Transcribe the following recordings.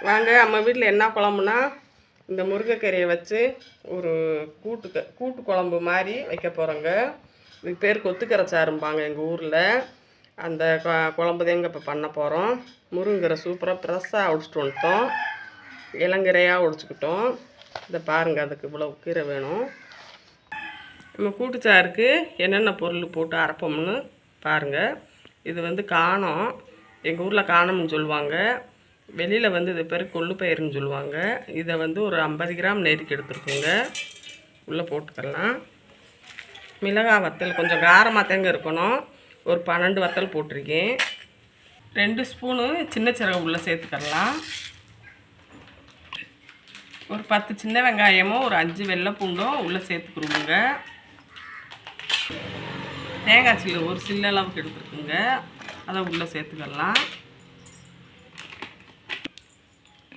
வாங்க நம்ம வீட்டில் என்ன குழம்புனா இந்த முருங்கைக்கீரையை வச்சு ஒரு கூட்டு க- கூட்டு குழம்பு மாதிரி வைக்க போகிறோங்க இது பேர் கொத்துக்கரை சாரும்பாங்க எங்கள் ஊரில். அந்த கொ- குழம்பு தேங்க இப்போ பண்ண போகிறோம் முருங்கீரை சூப்பராக ஃப்ரெஷ்ஷாக உடிச்சிட்டு வந்துட்டோம். இளங்கரையாக உடிச்சுக்கிட்டோம். இதை பாருங்கள் அதுக்கு இவ்வளோ கீரை வேணும். நம்ம கூட்டுச்சாருக்கு என்னென்ன பொருள் போட்டு அரைப்போம்னு பாருங்கள் இது வந்து காணம். எங்கள் ஊரில் காணம்னு சொல்லுவாங்க. வெளியில் வந்து இது பேர் கொள்ளு பயிருன்னு சொல்லுவாங்க. இதை வந்து ஒரு ஐம்பது கிராம் நெருக்கி எடுத்துருக்கோங்க. உள்ளே போட்டுக்கலாம் மிளகாய் வத்தல் கொஞ்சம் காரமாக தேங்க இருக்கணும். ஒரு பன்னெண்டு வத்தல் போட்டிருக்கேன். ரெண்டு ஸ்பூனு சின்ன சீரகம் உள்ளே சேர்த்துக்கலாம் ஒரு பத்து சின்ன வெங்காயமும் ஒரு அஞ்சு வெள்ளை பூண்டும் உள்ளே சேர்த்துக்குருவோங்க தேங்காய் சில்லு ஒரு சில்ல அளவுக்கு எடுத்துருக்குங்க. அதை உள்ளே சேர்த்துக்கலாம்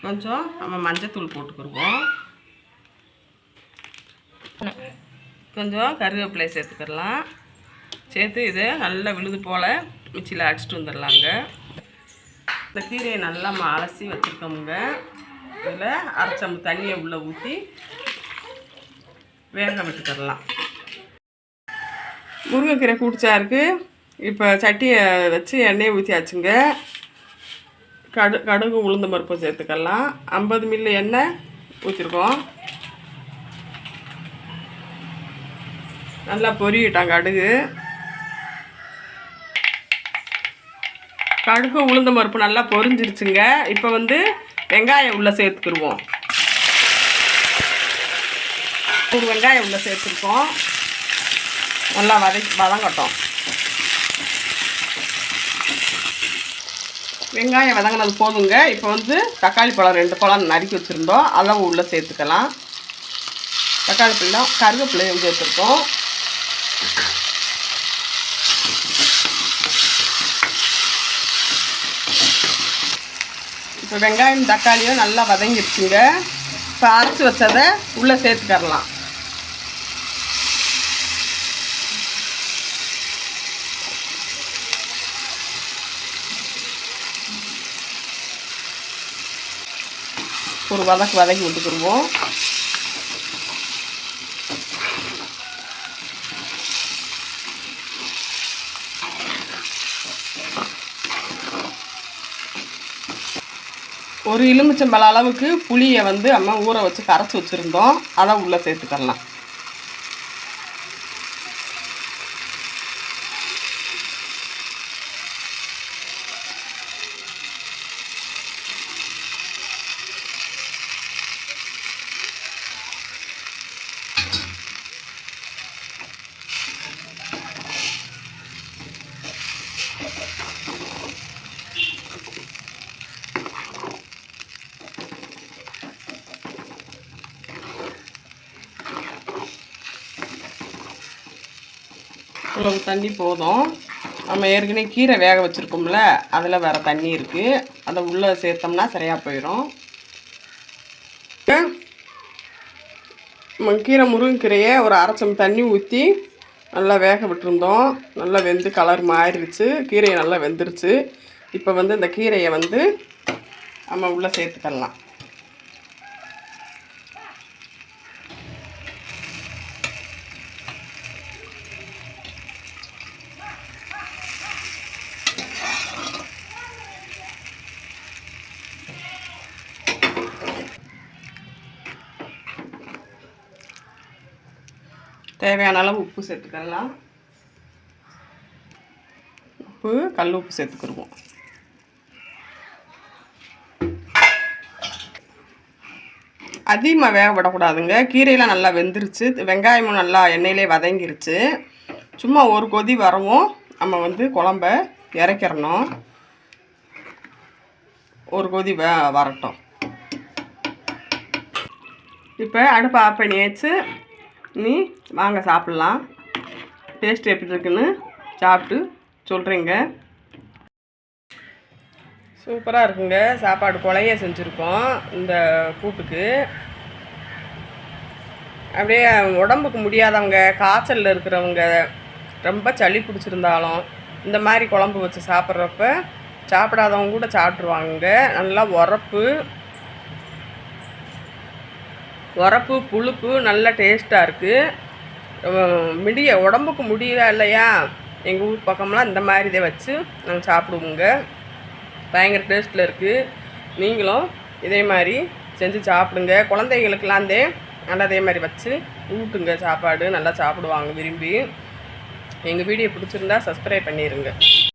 கொஞ்சம் நம்ம மஞ்சத்தூள் போட்டுக்கிருவோம். கொஞ்சம் கருவேப்பிலை சேர்த்துக்கிடலாம். சேர்த்து இதை நல்லா விழுது போல் மிக்சியில் அடிச்சிட்டு வந்துடலாங்க. இந்த கீரையை நல்லா நம்ம அலசி வச்சுருக்கோமுங்க. இதில் அரைச்சம் தண்ணியை உள்ளே ஊற்றி வேக விட்டுக்கிடலாம் முருங்கைக்கீரை கூட்டுச்சாருக்கு இப்போ சட்டியை வச்சு எண்ணெயை ஊற்றியாச்சுங்க கடு கடுகு உளுந்த பருப்பு சேர்த்துக்கலாம். ஐம்பது மில்லி எண்ணெய் ஊற்றிருக்கோம் நல்லா பொரியிட்டாங்க கடுகு. கடுகு உளுந்த பருப்பு நல்லா பொரிஞ்சிருச்சுங்க. இப்போ வந்து வெங்காயம் உள்ளே சேர்த்துக்கிடுவோம் ஒரு வெங்காயம் உள்ளே சேர்த்துருக்கோம். நல்லா வதக்கி வதங்கட்டும். வெங்காயம் வதங்கினது போதுங்க. இப்போ வந்து தக்காளி பழம் ரெண்டு பழம் நறுக்கி வச்சுருந்தோம். அளவு உள்ளே சேர்த்துக்கலாம். தக்காளி பழம் கருவேப்பிலையும் சேர்த்துருக்கோம். இப்போ வெங்காயம் தக்காளியும் நல்லா வதங்கிடுச்சுங்க இப்போ அரைச்சி வச்சதை உள்ளே சேர்த்துக்கரலாம். ஒரு வதக்கு வதக்கி விட்டுக்கிடுவோம் ஒரு எலுமிச்சம்பழ அளவுக்கு புளியை வந்து நம்ம ஊற வச்சு கரைச்சி வச்சுருந்தோம். அதை உள்ளே சேர்த்துக்கலாம். இவ்வளவு தண்ணி போதும். நம்ம ஏற்கனவே கீரை வேக வச்சுருக்கோம்ல அதில் வேறு தண்ணி இருக்குது அதை உள்ளே சேர்த்தோம்னா சரியாக போயிடும் நம்ம கீரை முருங்கைக்கீரையை ஒரு அரைச்சம் தண்ணி ஊற்றி நல்லா வேக விட்டுருந்தோம். நல்லா வெந்து கலர் மாறிடுச்சு. கீரையை நல்லா வெந்துருச்சு. இப்போ வந்து இந்த கீரையை வந்து நம்ம உள்ளே சேர்த்துக்கலாம். தேவையான அளவு உப்பு சேர்த்துக்கலாம். உப்பு கல் உப்பு சேர்த்துக்கிடுவோம். அதிகமாக வேக விடக்கூடாதுங்க. கீரையெல்லாம் நல்லா வெந்துருச்சு. வெங்காயமும் நல்லா எண்ணெயிலே வதங்கிருச்சு. சும்மா ஒரு கொதி வரவும் நம்ம வந்து குழம்ப இறக்கிறணும் ஒரு கொதி வ வரட்டும். இப்போ அடுப்பு ஆஃப் பண்ணியாச்சு நீ வாங்க சாப்பிட்லாம். டேஸ்ட் எப்படி இருக்குன்னு சாப்பிட்டு சொல்கிறீங்க சூப்பராக இருக்குங்க. சாப்பாடு குழைய செஞ்சுருக்கோம் இந்த கூட்டுக்கு. அப்படியே உடம்புக்கு முடியாதவங்க காய்ச்சலில் இருக்கிறவங்க ரொம்ப சளி பிடிச்சிருந்தாலும் இந்த மாதிரி குழம்பு வச்சு சாப்பிட்றப்ப சாப்பிடாதவங்க கூட சாப்பிட்ருவாங்க நல்லா உரப்பு உரப்பு புளிப்பு நல்ல டேஸ்ட்டாக இருக்குது முடிய உடம்புக்கு முடியல இல்லையா? எங்கள் ஊர் பக்கம்லாம் இந்த மாதிரி இதை வச்சு நாங்கள் சாப்பிடுவோங்க. பயங்கர டேஸ்ட்டில் இருக்குது நீங்களும் இதே மாதிரி செஞ்சு சாப்பிடுங்க. குழந்தைகளுக்கெல்லாம் தே நல்லா அதே மாதிரி வச்சு ஊட்டுங்க. சாப்பாடு நல்லா சாப்பிடுவாங்க விரும்பி. எங்கள் வீடியோ பிடிச்சிருந்தா சப்ஸ்கிரைப் பண்ணிடுங்க